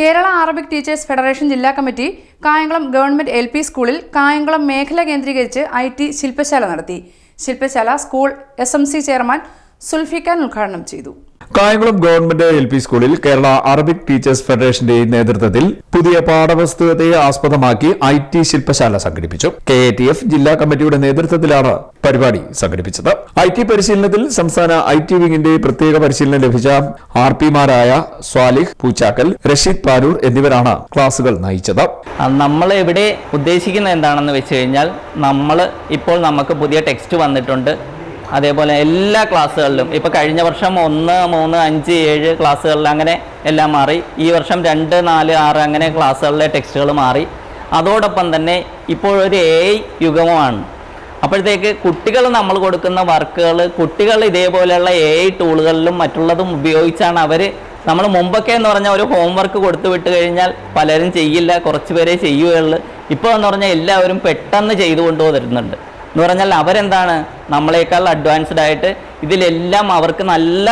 Kerala Arabic teachers federation ജില്ലാ committee Kayamkulam government L സ്കൂളിൽ കായംകുളം മേഖല കേന്ദ്രീകരിച്ച് ഐ ടി ശില്പശാല നടത്തി. ശില്പശാല school S M C chairman Sulfikhan ഉദ്ഘാടനം ചെയ്തു. കായംകുളം ഗവൺമെന്റ് എൽ പി സ്കൂളിൽ കേരള അറബിക് ടീച്ചേഴ്സ് ഫെഡറേഷന്റെ നേതൃത്വത്തിൽ പുതിയ പാഠപുസ്തകത്തെ ആസ്പദമാക്കി ഐ ടി ശില്പശാല സംഘടിപ്പിച്ചു. കെ എ ടി എഫ് ജില്ലാ കമ്മിറ്റിയുടെ നേതൃത്വത്തിലാണ് പരിപാടി സംഘടിപ്പിച്ചത്. ഐ ടി പരിശീലനത്തിൽ സംസ്ഥാന ഐ ടി വിങ്ങിന്റെ പ്രത്യേക പരിശീലനം ലഭിച്ച ആർ പിമാരായ സ്വാലിഹ് പൂച്ചാക്കൽ റഷീദ് പാരൂർ എന്നിവരാണ് ക്ലാസുകൾ നയിച്ചത്. നമ്മൾ ഇവിടെ ഉദ്ദേശിക്കുന്നത് എന്താണെന്ന് വെച്ച് കഴിഞ്ഞാൽ നമ്മൾ ഇപ്പോൾ നമുക്ക് പുതിയ ടെക്സ്റ്റ് വന്നിട്ടുണ്ട്. അതേപോലെ എല്ലാ ക്ലാസ്സുകളിലും. ഇപ്പോൾ കഴിഞ്ഞ വർഷം ഒന്ന് മൂന്ന് അഞ്ച് ഏഴ് ക്ലാസ്സുകളിൽ അങ്ങനെ എല്ലാം മാറി. ഈ വർഷം രണ്ട് നാല് ആറ് അങ്ങനെ ക്ലാസ്സുകളിലെ ടെക്സ്റ്റുകൾ മാറി. അതോടൊപ്പം തന്നെ ഇപ്പോഴൊരു എ ഐ യുഗമാണ് അപ്പോഴത്തേക്ക് കുട്ടികൾ നമ്മൾ കൊടുക്കുന്ന വർക്കുകൾ കുട്ടികൾ ഇതേപോലെയുള്ള എ ഐ ടൂളുകളിലും മറ്റുള്ളതും ഉപയോഗിച്ചാണ് അവർ നമ്മൾ മുമ്പൊക്കെ എന്ന് പറഞ്ഞാൽ ഒരു ഹോംവർക്ക് കൊടുത്തു വിട്ട് കഴിഞ്ഞാൽ പലരും ചെയ്യില്ല കുറച്ച് പേരെ ചെയ്യുകയുള്ളൂ. ഇപ്പോൾ എന്ന് പറഞ്ഞാൽ എല്ലാവരും പെട്ടെന്ന് ചെയ്തു കൊണ്ടുവരുന്നുണ്ട്. എന്ന് പറഞ്ഞാൽ അവരെന്താണ്? നമ്മളെക്കാൾ അഡ്വാൻസ്ഡ് ആയിട്ട് ഇതിലെല്ലാം അവർക്ക് നല്ല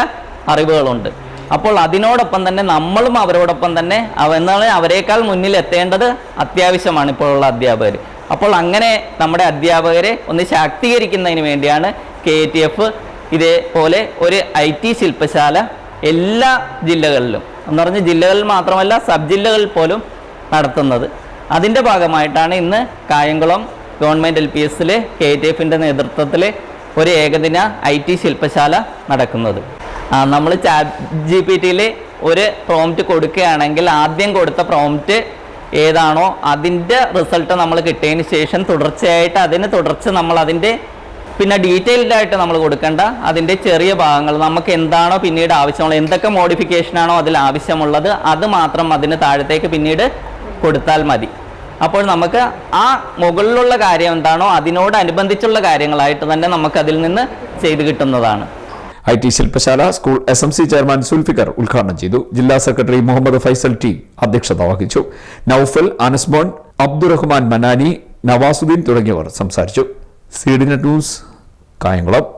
അറിവുകളുണ്ട്. അപ്പോൾ അതിനോടൊപ്പം തന്നെ നമ്മളും അവരോടൊപ്പം തന്നെ അവ എന്നാൽ അവരെക്കാൾ മുന്നിൽ എത്തേണ്ടത് അത്യാവശ്യമാണ് ഇപ്പോഴുള്ള അധ്യാപകർ. അപ്പോൾ അങ്ങനെ നമ്മുടെ അധ്യാപകരെ ഒന്ന് ശാക്തീകരിക്കുന്നതിന് വേണ്ടിയാണ് കെ ടി എഫ് ഇതേപോലെ ഒരു ഐ ടി ശില്പശാല എല്ലാ ജില്ലകളിലും എന്ന് പറഞ്ഞ ജില്ലകളിൽ മാത്രമല്ല സബ് ജില്ലകളിൽ പോലും നടത്തുന്നത്. അതിന്റെ ഭാഗമായിട്ടാണ് ഇന്ന് കായംകുളം ഗവൺമെന്റ് എൽ പി എസിലെ കെ ടി എഫിന്റെ നേതൃത്വത്തിൽ ഒരു ഏകദിന ഐ ടി ശില്പശാല നടക്കുന്നത്. നമ്മൾ ചാറ്റ് ജി പി ടിയിൽ ഒരു പ്രോംപ്റ്റ് കൊടുക്കുകയാണെങ്കിൽ ആദ്യം കൊടുത്ത പ്രോംപ്റ്റ് ഏതാണോ അതിന്റെ റിസൾട്ട് നമ്മൾ കിട്ടിയതിന് ശേഷം തുടർച്ചയായിട്ട് അതിന് തുടർച്ച നമ്മൾ അതിന്റെ പിന്നെ ഡീറ്റെയിൽഡ് ആയിട്ട് നമ്മൾ കൊടുക്കേണ്ട. അതിന്റെ ചെറിയ ഭാഗങ്ങൾ നമുക്ക് എന്താണോ പിന്നീട് ആവശ്യമുള്ളത് എന്തൊക്കെ മോഡിഫിക്കേഷനാണോ അതിൽ ആവശ്യമുള്ളത് അത് മാത്രം അതിന് താഴത്തേക്ക് പിന്നീട് കൊടുത്താൽ മതി. അപ്പോൾ നമുക്ക് ആ മുകളിലുള്ള കാര്യം എന്താണോ അതിനോടനുബന്ധിച്ചുള്ള കാര്യങ്ങളായിട്ട് തന്നെ നമുക്ക് അതിൽ നിന്ന് ചെയ്തു കിട്ടുന്നതാണ്. ഐ ടി ശില്പശാല school S M C chairman Sulfikar ഉദ്ഘാടനം ചെയ്തു. ജില്ലാ സെക്രട്ടറി മുഹമ്മദ് ഫൈസൽ ടി അധ്യക്ഷത വഹിച്ചു. നൌഫൽ അനസ്മോൻ അബ്ദുറഹ്മാൻ മനാനി നവാസുദ്ദീൻ തുടങ്ങിയവർ സംസാരിച്ചു. C news Kayamkulam.